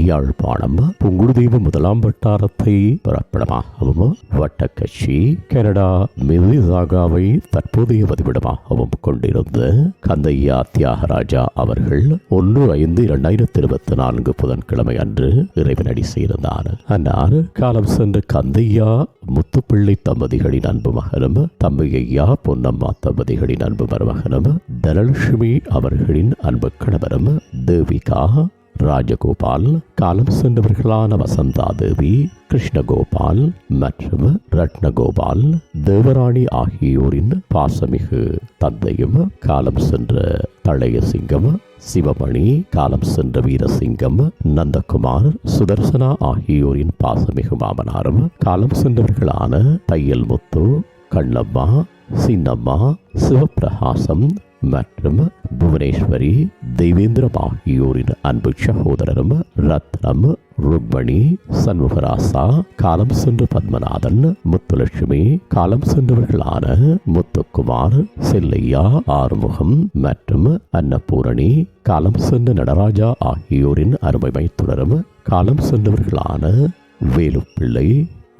யாழ்ப்பாணம் புங்குடுதீவு முதலாம் வட்டாரத்தை பிறப்பிடமாகவும் வட்டக்கட்சி கனடா மிதிசாகாவை தற்போதைய வதிவிடமாகவும் கொண்டிருந்த கந்தையா தியாகராஜா அவர்கள் ஒன்று ஐந்து இரண்டாயிரத்தி இருபத்தி நான்கு புதன்கிழமை அன்று இறைவனடி சேர்ந்தார் அன்னார் காலம் சென்ற கந்தையா முத்துப்பிள்ளை தம்பதிகளின் அன்பு மகனும் தம்பிகையா பொன்னம்மா தம்பதிகளின் அன்பு மருமகனும் தனலட்சுமி அவர்களின் அன்பு கணவரும் தேவிகா ராஜகோபால் காலம் சென்றவர்களான வசந்தா தேவி கிருஷ்ணகோபால் மற்றும் ரத்னகோபால் தேவராணி ஆகியோரின் பாசமிகு தந்தையும் காலம் சென்ற தழைய சிங்கம் சிவமணி காலம் சென்ற வீரசிங்கம் நந்தகுமார் சுதர்சனா ஆகியோரின் பாசமிகு மாமனாரும் காலம் சென்றவர்களான தையல் முத்து கண்ணம்மா சின்னம்மா சிவபிரகாசம் மற்றும் புவனேஸ்வரி தெய்வேந்திரம் ஆகியோரின் அன்பு சகோதரரும் ரத்னம் ருக்மணி சண்முகராசா காலம் சென்ற பத்மநாதன் முத்துலட்சுமி காலம் சென்றவர்களான முத்துக்குமார் செல்லையா ஆறுமுகம் மற்றும் அன்னபூரணி காலம் சென்ற நடராஜா ஆகியோரின் அருமை மைத்துனரும் காலம் சென்றவர்களான வேலுப்பிள்ளை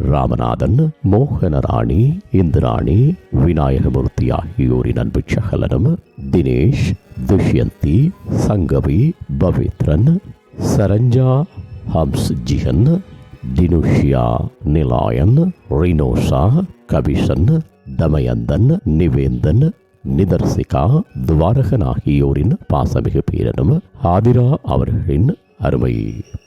ராமநாதன் மோகனராணி இந்திராணி விநாயகமூர்த்தி ஆகியோரின் அன்பு சகலனும் தினேஷ் துஷ்யந்தி சங்கவி பவித்ரன் சரஞ்சா ஹம்ஸ் ஜிஹன் டினுஷியா நிலாயன் ரினோஷா கபிஷன் தமயந்தன் நிவேந்தன் நிதர்சிகா துவாரகன் ஆகியோரின் பாசமிகு பேரனும் ஆதிரா அவர்களின் அருமை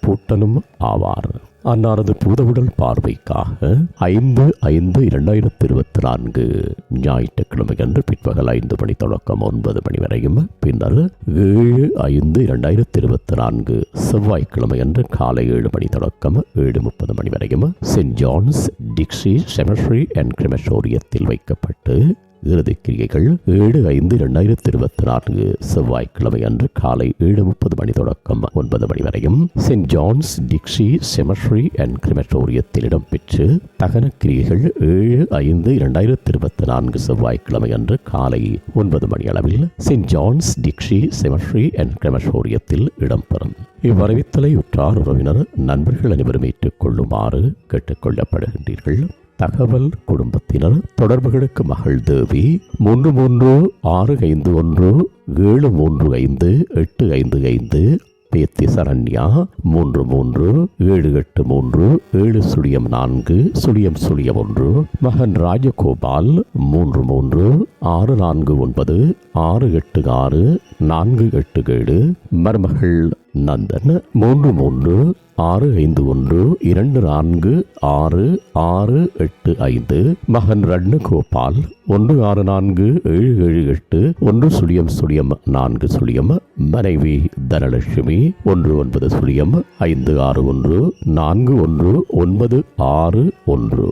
பூட்டனும் ஆவார். அன்னாரது பூதவுடல் பார்வைக்காக ஐந்து ஐந்து இரண்டாயிரத்தி இருபத்தி நான்கு ஞாயிற்றுக்கிழமை அன்று பிற்பகல் ஐந்து மணி தொடக்கம் ஒன்பது மணி வரையும். பின்னர் ஏழு ஐந்து இரண்டாயிரத்தி இருபத்தி நான்கு செவ்வாய்க்கிழமை அன்று காலை ஏழு மணி தொடக்கம் ஏழு முப்பது மணி வரையும். சென்ட் ஜான்ஸ் டிக்ஸி செமஸ்ட்ரி அண்ட் கிரிமசோரியத்தில் வைக்கப்பட்டு இறுதிக் கிரியைகள் ஏழு ஐந்து இரண்டாயிரத்தி இருபத்தி நான்கு செவ்வாய்க்கிழமை அன்று காலை ஏழு முப்பது மணி தொடக்கம். ஒன்பது மணி வரையும் சென்ட் ஜான்ஸ் டிக்ஷி செமஸ்ட்ரி அண்ட் கிரிமட்டோரியத்தில் இடம்பெற்று தகன கிரியைகள் ஏழு ஐந்து இரண்டாயிரத்தி இருபத்தி நான்கு செவ்வாய்க்கிழமை அன்று காலை ஒன்பது மணி அளவில் சென்ட் ஜான்ஸ் டிக்ஷி செமஸ்ட்ரி அண்ட் கிரிமட்டோரியத்தில் இடம்பெறும். இவ்வரவித்தலை உற்றார் உறவினர் நண்பர்கள் அனைவரும் ஏற்றுக்கொள்ளுமாறு கேட்டுக்கொள்ளப்படுகின்றீர்கள். தகவல் குடும்பத்தினர் தொடர்புகளுக்கு மகள் தேவி மூன்று மூன்று ஆறு ஐந்து ஒன்று ஏழு மூன்று ஐந்து எட்டு ஐந்து ஐந்து பேத்தி சரண்யா மூன்று மூன்று ஏழு எட்டு மூன்று ஏழு சுழியம் நான்கு சுழியம் சுழியம் ஒன்று மகன் ராஜகோபால் மூன்று மூன்று ஆறு நான்கு ஒன்பது ஆறு எட்டு ஆறு நான்கு எட்டு ஏழு மருமகள் நந்தன் மூன்று மூன்று ஆறு ஐந்து ஒன்று இரண்டு நான்கு ஆறு ஆறு எட்டு ஐந்து. மகன் ரட்னகோபால் ஒன்று ஆறு நான்கு ஏழு ஏழு எட்டு. ஒன்று சுழியம் சுழியம் நான்கு சுழியம். மனைவி தனலட்சுமி ஒன்று ஒன்பது சுழியம் ஐந்து ஆறு ஒன்று நான்கு ஒன்று ஒன்பது ஆறு ஒன்று.